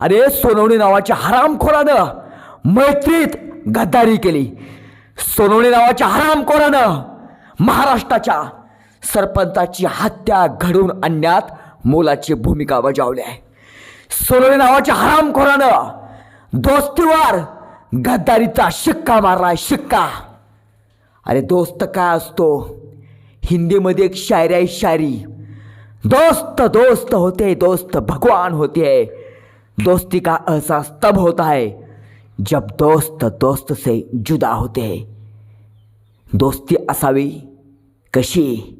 अरे सोनवणी नावाच्या हरामखोरानं मैत्रीत गद्दारी केली. सोनवणी नावाच्या हरामखोरानं महाराष्ट्राच्या सरपंचाची हत्या घडवून आणण्यात मोलाची भूमिका बजावली आहे. सोनवणी नावाच्या हरामखोरानं दोस्तीवर गद्दारीचा शिक्का मारलाय शिक्का. अरे दोस्त काय असतो? हिंदीमध्ये एक शायरी आहे शायरी. दोस्त दोस्त होते दोस्त भगवान होते. दोस्ती का एहसास तब होता है? जब दोस्त दोस्त से जुदा होते दोस्ती असावी कशी?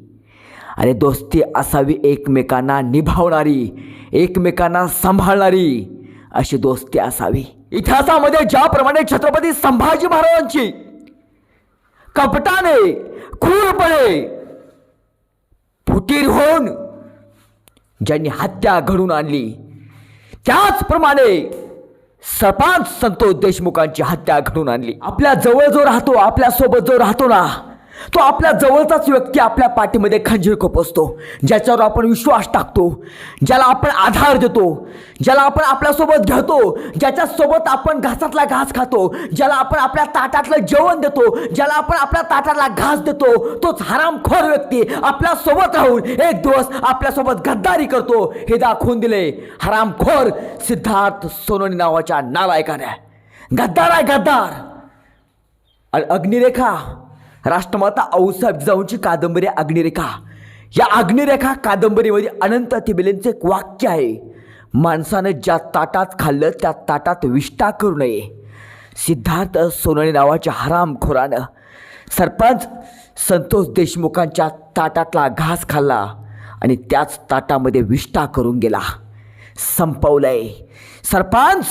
अरे दोस्ती असावी एकमेकांना निभावणारी एकमेकांना सांभाळणारी अशी दोस्ती असावी। इतिहासामध्ये ज्याप्रमाणे छत्रपती संभाजी महाराजांची कपटाने क्रूरपणे फुटीर होऊन ज्यांनी हत्या घडून आणली त्याचप्रमाणे सरपंच संतोष देशमुखांची हत्या घडून आणली. आपल्या जवळ जो राहतो आपल्यासोबत जो राहतो ना तो आपल्या जवळचाच व्यक्ती आपल्या पाठीमध्ये खंजीर खोपसतो ज्याच्यावर आपण विश्वास टाकतो ज्याला आपण आधार देतो ज्याला आपण आपल्यासोबत घेतो ज्याच्यासोबत आपण घासातला घास खातो ज्याला आपण आपल्या ताटातलं जेवण देतो ज्याला आपण आपल्या ताटातला घास देतो तोच हरामखोर व्यक्ती आपल्यासोबत राहून एक दिवस आपल्यासोबत गद्दारी करतो. हे दाखवून दिले हरामखोर सिद्धार्थ सोनोनी नावाच्या नालायकाने. गद्दार आहे गद्दार. आणि अग्निरेखा राष्ट्रमाता आऊसाहेब जिजाऊंची कादंबरी अग्निरेखा. या अग्निरेखा कादंबरीमध्ये अनंत तिबेलेंचे एक वाक्य आहे. माणसानं ज्या ताटात खाल्लं त्या ताटात विष्ठा करू नये. सिद्धार्थ सोनवणे नावाच्या हरामखोरानं सरपंच संतोष देशमुखांच्या ताटातला घास खाल्ला आणि त्याच ताटामध्ये विष्ठा करून गेला. संपवलंय. सरपंच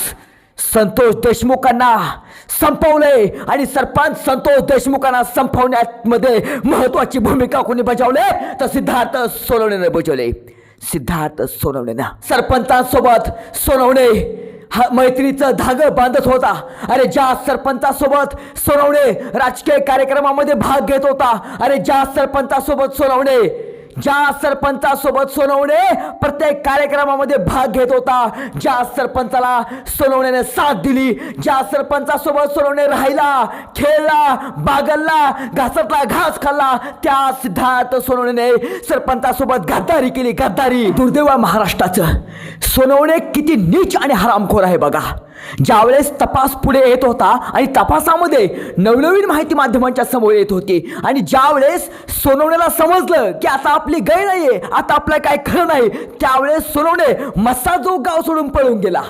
संतोष देशमुखांना संपवले आणि सरपंच संतोष देशमुखांना संपवण्यामध्ये महत्वाची भूमिका कोणी बजावले? तर सिद्धार्थ सोनवणेने बजावले. सिद्धार्थ सोनवणेनं. सरपंचांसोबत सोनवणे हा मैत्रीचं धागं बांधत होता. अरे ज्या सरपंचासोबत सोनवणे राजकीय कार्यक्रमामध्ये भाग घेत होता अरे ज्या सरपंचासोबत सोनवणे ज्या सरपंचासोबत सोनवणे प्रत्येक कार्यक्रमामध्ये भाग घेत होता ज्या सरपंचाला सोनवण्याने साथ दिली ज्या सरपंचासोबत सोनवणे राहिला खेळला बागलला घासातला घास खाल्ला त्या सिद्धार्थ सोनवणेने सरपंचासोबत गद्दारी केली. गद्दारी दुर्दैवा महाराष्ट्राचं. सोनवणे किती नीच आणि हरामखोर आहे बघा. ज्यावेळेस तपास पुढे येत होता आणि तपासामध्ये नवनवीन माहिती माध्यमांच्या समोर येत होती आणि ज्यावेळेस सोनवणेला समजलं की आता आपली गय नाहीये आता आपलं काय खरं नाही त्यावेळेस सोनवणे मस्साजो गाव सोडून पळून गेला.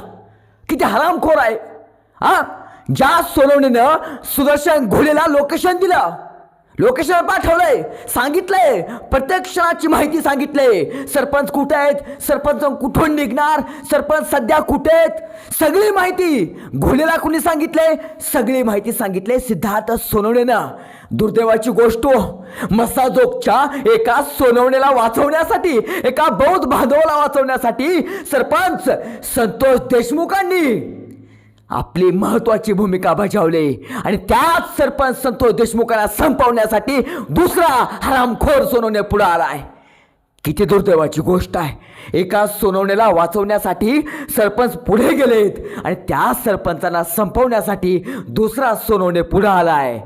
किती हरामखोर आहे. हा? ज्या सोनवणेनं सुदर्शन घोडेला लोकेशन दिलं. लोकेशन पाठवलंय सांगितलंय. प्रत्येक क्षणाची माहिती सांगितलंय. सरपंच कुठे आहेत? सरपंच कुठून निघणार? सरपंच सध्या कुठे आहेत? सगळी माहिती घोलेला कुणी सांगितले सगळी माहिती सांगितले सिद्धार्थ सोनवणेनं. दुर्दैवाची गोष्ट हो, मसाजोगच्या एका सोनवणेला वाचवण्यासाठी एका बौद्ध बांधवाला वाचवण्यासाठी सरपंच संतोष देशमुखांनी आपली महत्वाची भूमिका बजावली. आणि त्याच सरपंच संतोष देशमुखांना संपवण्यासाठी दुसरा हरामखोर सोनवणे पुढे आलाय. किती दुर्दैवाची गोष्ट आहे. एका सोनवणेला वाचवण्यासाठी सरपंच पुढे गेलेत आणि त्या सरपंचांना संपवण्यासाठी दुसरा सोनवणे पुढे आलाय.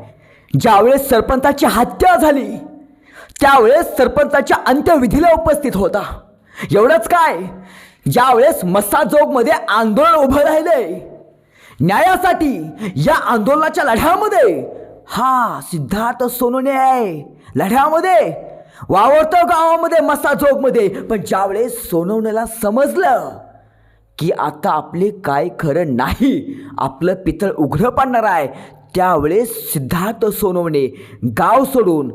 ज्यावेळेस सरपंचाची हत्या झाली त्यावेळेस सरपंचाच्या अंत्यविधीला उपस्थित होता. एवढंच काय? ज्यावेळेस मस्साजोगमध्ये आंदोलन उभं राहिलंय न्यायासाठी या आंदोलनाच्या लढ्यामध्ये हा सिद्धार्थ सोनवणे आहे. लढ्यामध्ये वावरतो गावामध्ये मसाजोगमध्ये. पण ज्यावेळेस सोनवण्याला समजलं की आता आपले काय खरं नाही आपलं पितळ उघडं पडणार आहे त्यावेळेस सिद्धार्थ सोनवणे गाव सोडून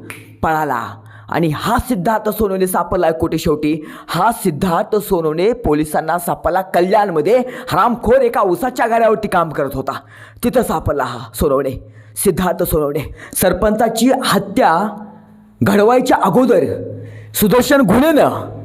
पळाला. आणि हा सिद्धार्थ सोनवणे सापडला कोटे शेवटी. हा सिद्धार्थ सोनवणे पोलिसांना सापडला. कल्याणमध्ये हरामखोर एका उसाच्या गाड्यावरती काम करत होता. तिथं सापडला हा सोनवणे. सिद्धार्थ सोनवणे. सरपंचाची हत्या घडवायच्या अगोदर सुदर्शन घुणेनं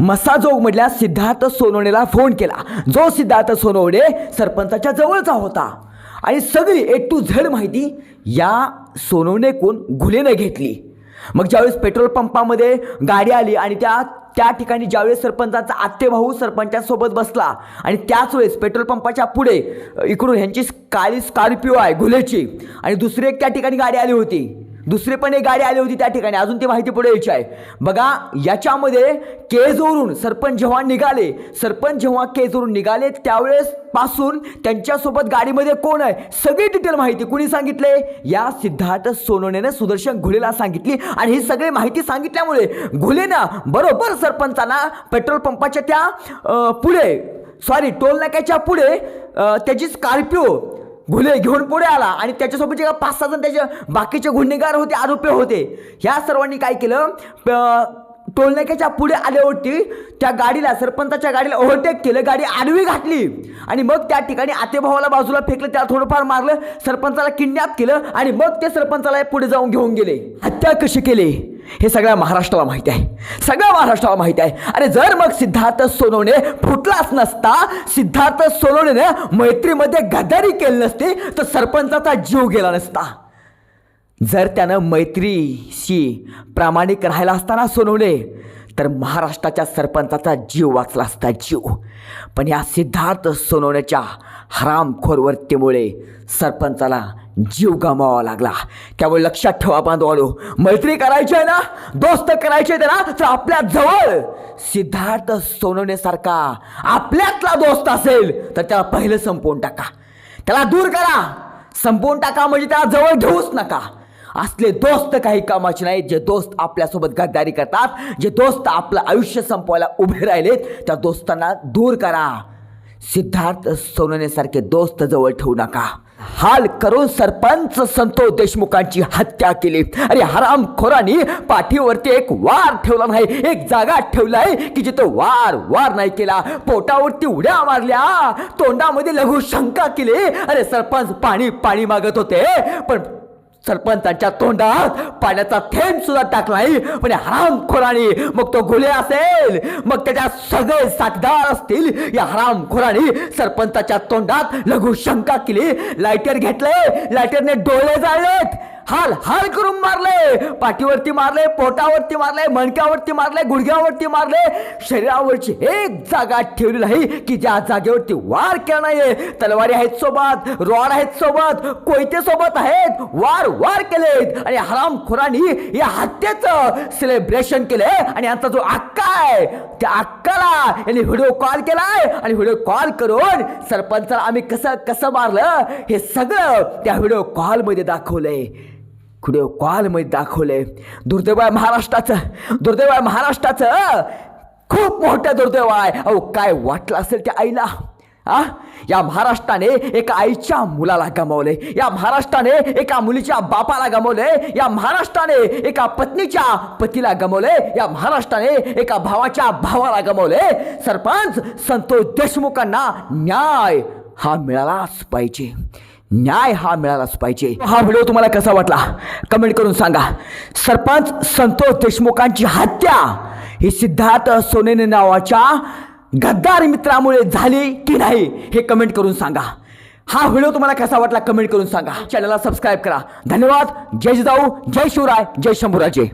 मसाजोगमधल्या सिद्धार्थ सोनवणेला फोन केला. जो सिद्धार्थ सोनवणे सरपंचाच्या जवळचा होता. आणि सगळी ए टू झेड माहिती या सोनवणेकून घुलेनं घेतली. मग ज्यावेळेस पेट्रोल पंपामध्ये गाडी आली आणि त्या त्या ठिकाणी ज्यावेळेस सरपंचाचा आत्तेभाऊ सरपंचासोबत बसला आणि त्याच वेळेस पेट्रोल पंपाच्या पुढे इकडून ह्यांची काळी स्कॉर्पिओ आहे घुलेची आणि दुसरी एक त्या ठिकाणी गाडी आली होती. दुसरे पण एक गाडी आली होती त्या ठिकाणी. अजून ती माहिती पुढे यायची आहे. बघा याच्यामध्ये केजवरून सरपंच जेव्हा निघाले सरपंच जेव्हा केजवरून निघाले त्यावेळेस पासून त्यांच्यासोबत गाडीमध्ये कोण आहे? सगळी डिटेल माहिती. कुणी सांगितले? या सिद्धार्थ सोनवणेने सुदर्शन घुलेला सांगितली. आणि ही सगळी माहिती सांगितल्यामुळे घुलेनं बरोबर सरपंचांना पेट्रोल पंपाच्या त्या पुढे सॉरी टोल नाक्याच्या पुढे त्याची स्कॉर्पिओ घुले घेऊन पुढे आला आणि त्याच्यासोबत जे पाच सहा जण त्याचे बाकीचे गुन्हेगार होते आरोपी होते. ह्या सर्वांनी काय केलं? प- टोलनाक्याच्या पुढे आल्यावरती त्या गाडीला सरपंचाच्या गाडीला ओव्हरटेक केलं गाडी आडवी घातली. आणि मग त्या ठिकाणी आतेभावाला बाजूला फेकलं त्याला थोडंफार मारलं सरपंचाला किडनॅप केलं आणि मग ते सरपंचाला पुढे जाऊन घेऊन गेले. हत्या कशी केली? हे सगळ्या महाराष्ट्राला माहिती आहे. सगळ्या महाराष्ट्राला माहिती आहे. अरे जर मग सिद्धार्थ सोनवणे फुटलाच नसता सिद्धार्थ सोनवणेने मैत्रीमध्ये गद्दारी केली नसती तर सरपंचाचा जीव गेला नसता. जर त्यानं मैत्रीशी प्रामाणिक राहिला असताना सोनवणे तर महाराष्ट्राच्या सरपंचाचा जीव वाचला असता जीव. पण या सिद्धार्थ सोनवण्याच्या हरामखोर वर्तीमुळे सरपंचाला जीव गमावा लागला. त्यामुळे लक्षात ठेवा बांधवानो मैत्री करायची आहे ना दोस्त करायचे आहे ना तर आपल्या जवळ सिद्धार्थ सोनवण्यासारखा आपल्यातला दोस्त असेल तर त्याला पहिलं संपवून टाका. त्याला दूर करा. संपवून टाका म्हणजे त्याला जवळ घेऊच नका. असले दोस्त काही कामाचे नाहीत जे दोस्त आपल्यासोबत गद्दारी करतात जे दोस्त आपलं आयुष्य संपवायला उभे राहिलेत त्या दोस्तांना दूर करा. सिद्धार्थ सोनवणेसारखे दोस्त जवळ ठेवू नका. हाल करून सरपंच संतोष देशमुखांची हत्या केली. अरे हरामखोरांनी पाठीवरती एक वार ठेवला नाही एक जागा ठेवलाय की जिथं वार वार नाही केला. पोटावरती उड्या मारल्या तोंडामध्ये लघु शंका केली. अरे सरपंच पाणी पाणी मागत होते पण सरपंचांच्या तोंडात पाण्याचा थेंब सुद्धा टाकला नाही. म्हणजे हरामखोराणी मग तो गुले असेल. मग त्याच्या सगळे साथदार असतील. या हरामखोराणी सरपंचाच्या तोंडात लघु शंका केली. लायटर घेतले. लायटरने डोळे जाळलेत. हाल हाल करून मारले. पाठीवरती मारले पोटावरती मारले मणक्यावरती मारले गुडघ्यावरती मारले. शरीरावरची एक जागा ठेवली नाही की ज्या जागेवरती वार केला नाहीये. तलवारी आहेत सोबत रॉड आहेत सोबत कोयते सोबत आहेत. वार वार केलेत. आणि हरामखोरांनी या हत्येचं सेलिब्रेशन केले आणि यांचा जो अक्का आहे त्या अक्काला यांनी व्हिडिओ कॉल केलाय. आणि व्हिडिओ कॉल करून सरपंचाला आम्ही कसं कसं मारलं हे सगळं त्या व्हिडिओ कॉलमध्ये दाखवलंय. व्हिडिओ कॉलमध्ये दाखवलंय दुर्दैव आहे महाराष्ट्राचं. दुर्दैव आहे महाराष्ट्राचं. खूप मोठं दुर्दैव आहे. अहो काय वाटलं असेल त्या आईला? आ? या महाराष्ट्राने एका आईच्या मुलाला गमावले. या महाराष्ट्राने एका मुलीच्या बापाला गमावले. या महाराष्ट्राने एका पत्नीच्या पतीला गमावले. या महाराष्ट्राने एका भावाच्या भावाला गमावले. सरपंच संतोष देशमुखांना न्याय हा मिळालाच पाहिजे. न्याय हा मिळालाच पाहिजे. हा व्हिडिओ तुम्हाला कसा वाटला? कमेंट करून सांगा. सरपंच संतोष देशमुखांची हत्या ही सिद्धार्थ सोनेने नावाच्या गद्दार मित्रामुळे झाली की नाही हे कमेंट करून सांगा. हा व्हिडिओ तुम्हाला कसा वाटला कमेंट करून सांगा. चॅनलला सबस्क्राईब करा. धन्यवाद. जय जिजाऊ. जय शिवराय. जय शंभूराजे.